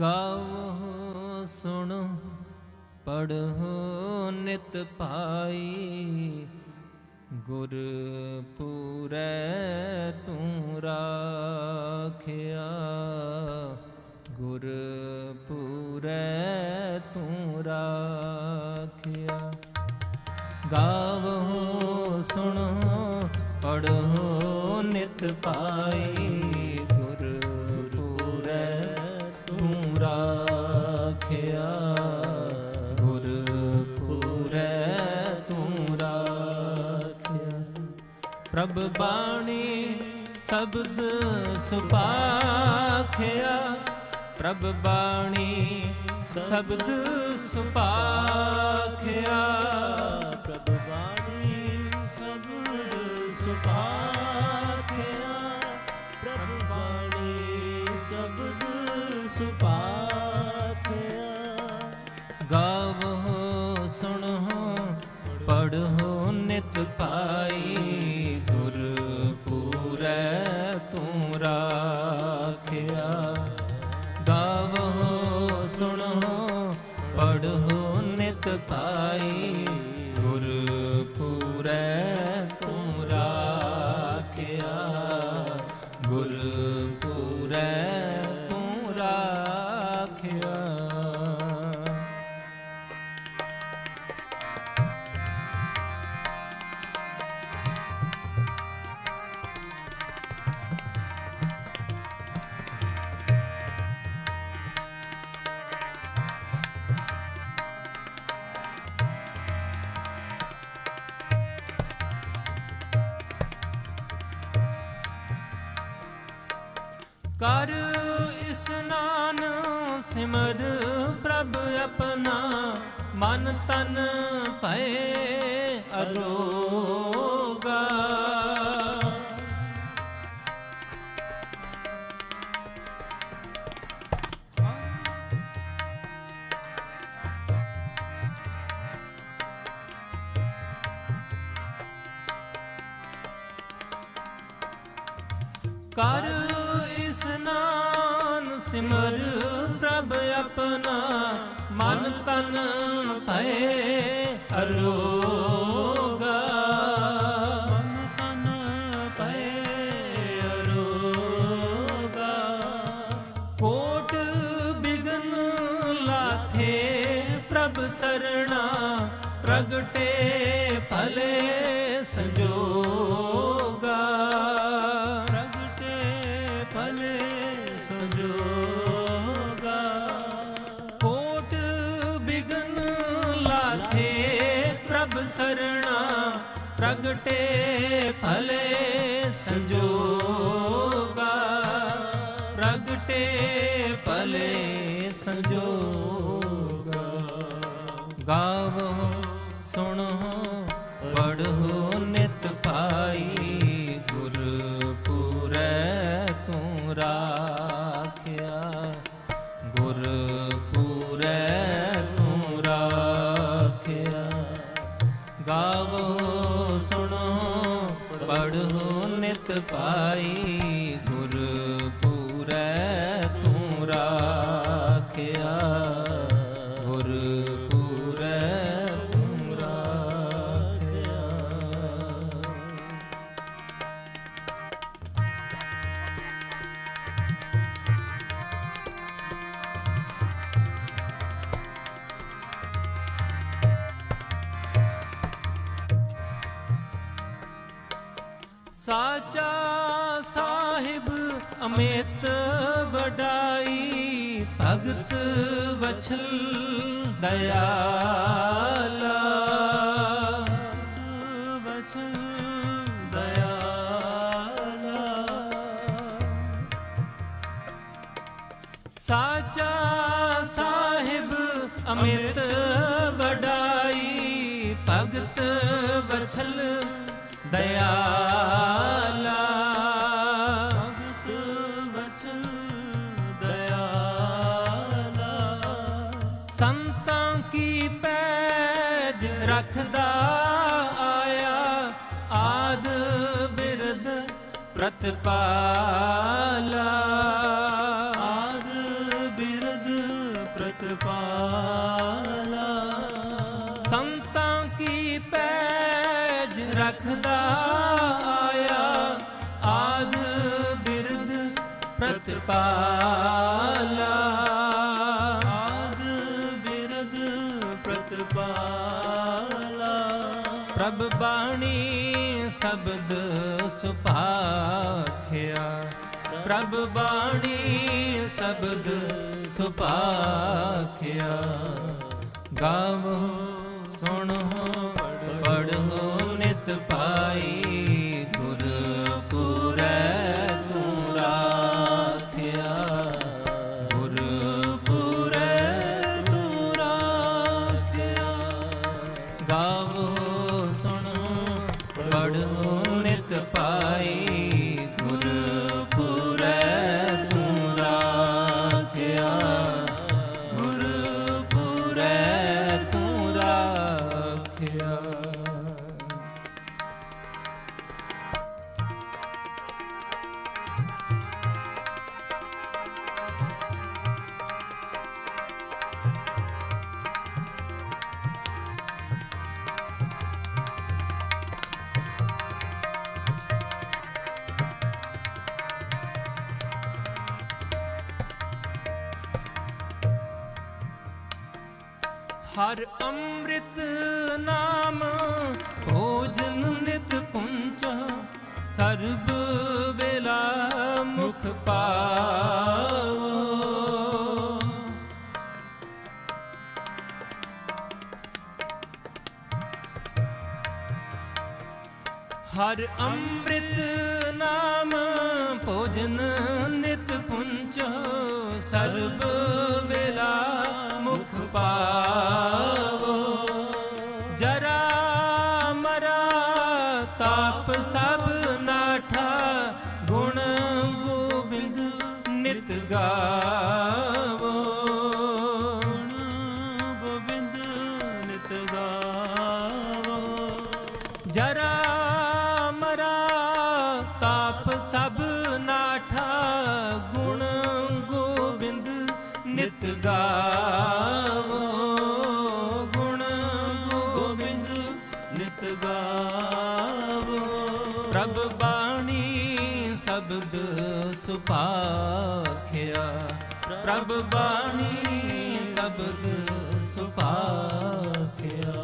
ਗਾਵੋ ਸੁਣੋ, ਪੜ੍ਹੋ ਨਿਤ ਪਾਈ। ਗੁਰ ਪੂਰੈ ਤੂੰ ਰਾਖਿਆ। ਗੁਰ ਪੂਰੈ ਤੂੰ ਰਾਖਿਆ। ਗਾਵੋ ਸੁਣੋ, ਪੜ੍ਹੋ ਨਿਤ ਪਾਈ। ਰਾਖਿਆ। ਗੁਰ ਪੂਰੈ ਤੂੰ ਰਾਖਿਆ। ਪ੍ਰਭ ਬਾਣੀ ਸ਼ਬਦ ਸੁਪਾਖਿਆ। ਪ੍ਰਭ ਬਾਣੀ ਸ਼ਬਦ ਸੁਪਾਖਿਆ। ਪੜ੍ਹੋ ਨਿਤ ਪਾਈ ਕਰ ਇਸਨਾਨ ਸਿਮਰ ਪ੍ਰਭ ਆਪਣਾ ਮਨ ਤਨ ਭਏ ਅਰੋਗਾ। ਕਰ ਇਸਨਾਨ ਸਿਮਰ ਪ੍ਰਭ ਆਪਣਾ, ਮਨ ਤਨ ਭਏ ਅਰੋਗਾ। ਮਨ ਤਨ ਪਏ ਅਰੋਗਾ। ਕੋਟ ਬਿਗਨ ਲਾਥੇ ਪ੍ਰਭ ਸਰਣਾ, ਪ੍ਰਗਟੇ ਭਲੇ ਲਾਥੇ ਪ੍ਰਭ ਸਰਣਾ ਪ੍ਰਗਟੇ ਭਲੇ ਸੰਜੋਗਾ। ਪ੍ਰਗਟੇ ਭਲੇ ਸੰਜੋਗਾ। ਗਾਵੋ ਸੁਣੋ ਪੜ੍ਹੋ ਨਿਤ ਪਾਈ। ਸਾਚਾ ਸਾਹਿਬ, ਅਮਿਤ ਵਡਾਈ, ਭਗਤ ਵਛਲ ਦਇਆਲਾ। ਬਚਨ ਦਇਆਲਾ। ਸਾਚਾ ਸਾਹਿਬ, ਅਮਿਤ ਵਡਾਈ, ਭਗਤ ਵਛਲ ਦਇਆ ਅੰਮ੍ਰਿਤ ਪਾਲਾ ਆਦ ਬਿਰਦ ਪ੍ਰਤਪਾਲਾ। ਸੰਤਾਂ ਕੀ ਪੈਜ ਰਖਦਾ ਆਇਆ? ਆਦ ਬਿਰਦ ਪ੍ਰਤਪਾਲਾ। ਆਦ ਬਿਰਦ ਪ੍ਰਤਪਾਲਾ। ਪ੍ਰਭ ਬਾਣੀ ਸ਼ਬਦ ਸੁਭਾਖਿਆ ਪ੍ਰਭ ਬਾਣੀ ਸ਼ਬਦ ਸੁਭਾਖਿਆ ਗਾਵੋ ਸੁਣੋ ਪੜ੍ਹੋ ਨਿਤ ਪਾਈ। ਹਰ ਅੰਮ੍ਰਿਤ ਨਾਮ ਭੋਜਨ ਨਿਤ ਪੁੰਚਾ, ਸਰਬ ਵੇਲਾ ਮੁਖ ਪਾਵੋ। ਹਰ ਅੰਮ੍ਰਿਤ ਨਾਮ ਭੋਜਨ ਨਿਤ ਪੁੰਚੋ, ਸਰਬ ਵੇਲਾ ਪਾਵੋ ਜਰਾ ਮਰਾ ਤਾਪ ਸਭ ਨਾਠਾ ਗੁਣ ਗੋਬਿੰਦ ਨਿਤ ਗਾਵੋ। ਬਾਣੀ ਸ਼ਬਦ ਸੁਪਾਖਿਆ। ਪ੍ਰਭ ਬਾਣੀ ਸ਼ਬਦ ਸੁਪਾਖਿਆ।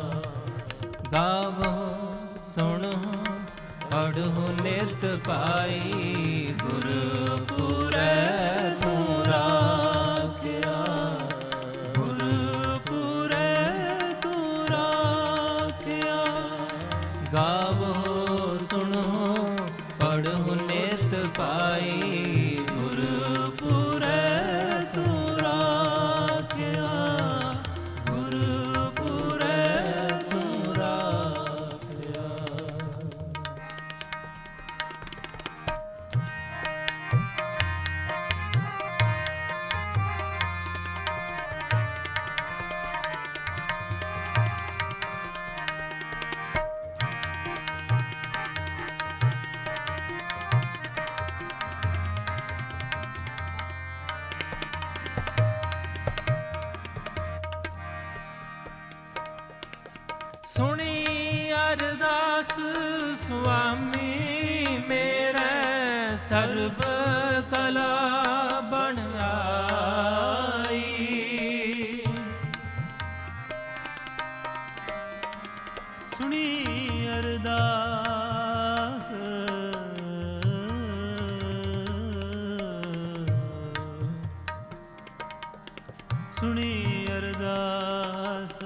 ਗਾਵੋ ਸੁਣੋ ਪੜ੍ਹੋ ਨਿਤ ਪਾਈ ਗੁਰ ਸੁਣੀ ਅਰਦਾਸ ਸੁਆਮੀ ਮੇਰੇ ਸਰਬ ਕਲਾ ਬਣ ਆਈ। ਸੁਣੀ ਅਰਦਾਸ। ਸੁਣੀ ਅਰਦਾਸ।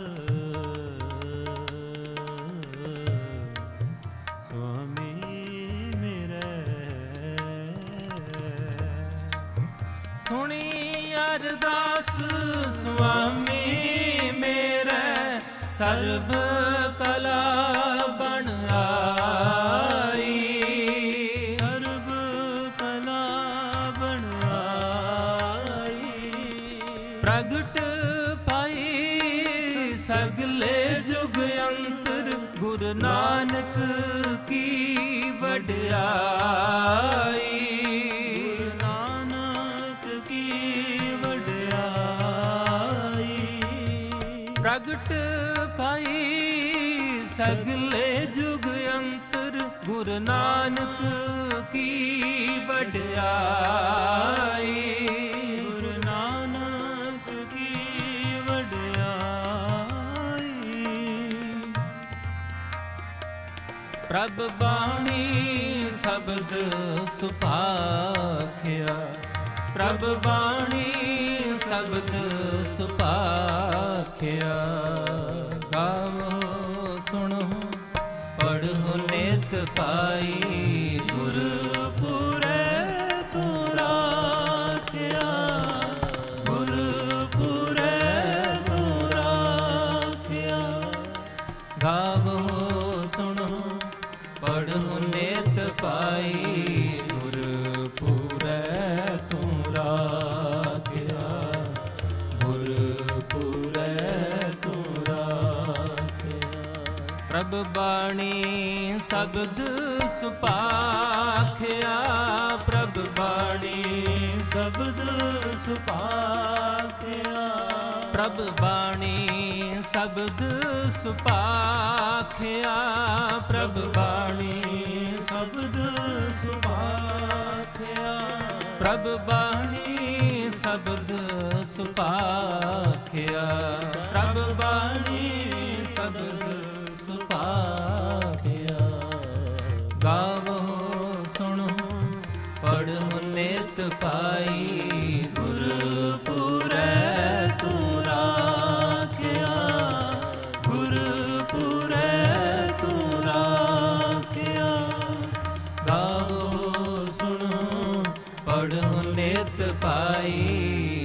ਸੁਣੀ ਅਰਦਾਸ, ਸੁਆਮੀ ਮੇਰੇ ਸਰਬ ਕਲਾ ਬਣ ਆਈ। ਸਰਬ ਕਲਾ ਬਣ ਆਈ। ਪ੍ਰਗਟ ਪਾਈ ਸਗਲੇ ਜੁਗ ਅੰਤਰ, ਗੁਰੂ ਨਾਨਕ ਕੀ ਵਡਿਆਈ। ਪ੍ਰਗਟ ਪਾਈ ਸਗਲੇ ਜੁਗ ਅੰਤਰ, ਗੁਰੂ ਨਾਨਕ ਕੀ ਵਡਿਆਈ? ਗੁਰ ਨਾਨਕ ਕੀ ਵਡਿਆਈ? ਪ੍ਰਭ ਬਾਣੀ ਸ਼ਬਦ ਸੁਭਾਖਿਆ ਪ੍ਰਭ ਬਾਣੀ ਸ਼ਬਦ ਸੁਭਾਖਿਆ ਗਾਵੋ ਸੁਣੋ ਪੜ੍ਹੋ ਨਿਤ ਪਾਈ। ਬਾਣੀ ਸ਼ਬਦ ਸੁਪਾਖਿਆ ਪ੍ਰਭ ਬਾਣੀ, ਸ਼ਬਦ ਸੁਪਾਖਿਆ। ਪ੍ਰਭ ਬਾਣੀ, ਸ਼ਬਦ ਸੁਪਾਖਿਆ, ਪ੍ਰਭ ਬਾਣੀ, ਸ਼ਬਦ ਸੁਪਾਖਿਆ। ਪ੍ਰਭ ਬਾਣੀ, ਸ਼ਬਦ ਸੁਪਾਖਿਆ, ਪ੍ਰਭ ਬਾਣੀ ਗਾਵੋ ਸੁਣੋ ਪੜ੍ਹੋ ਨਿਤ ਪਾਈ।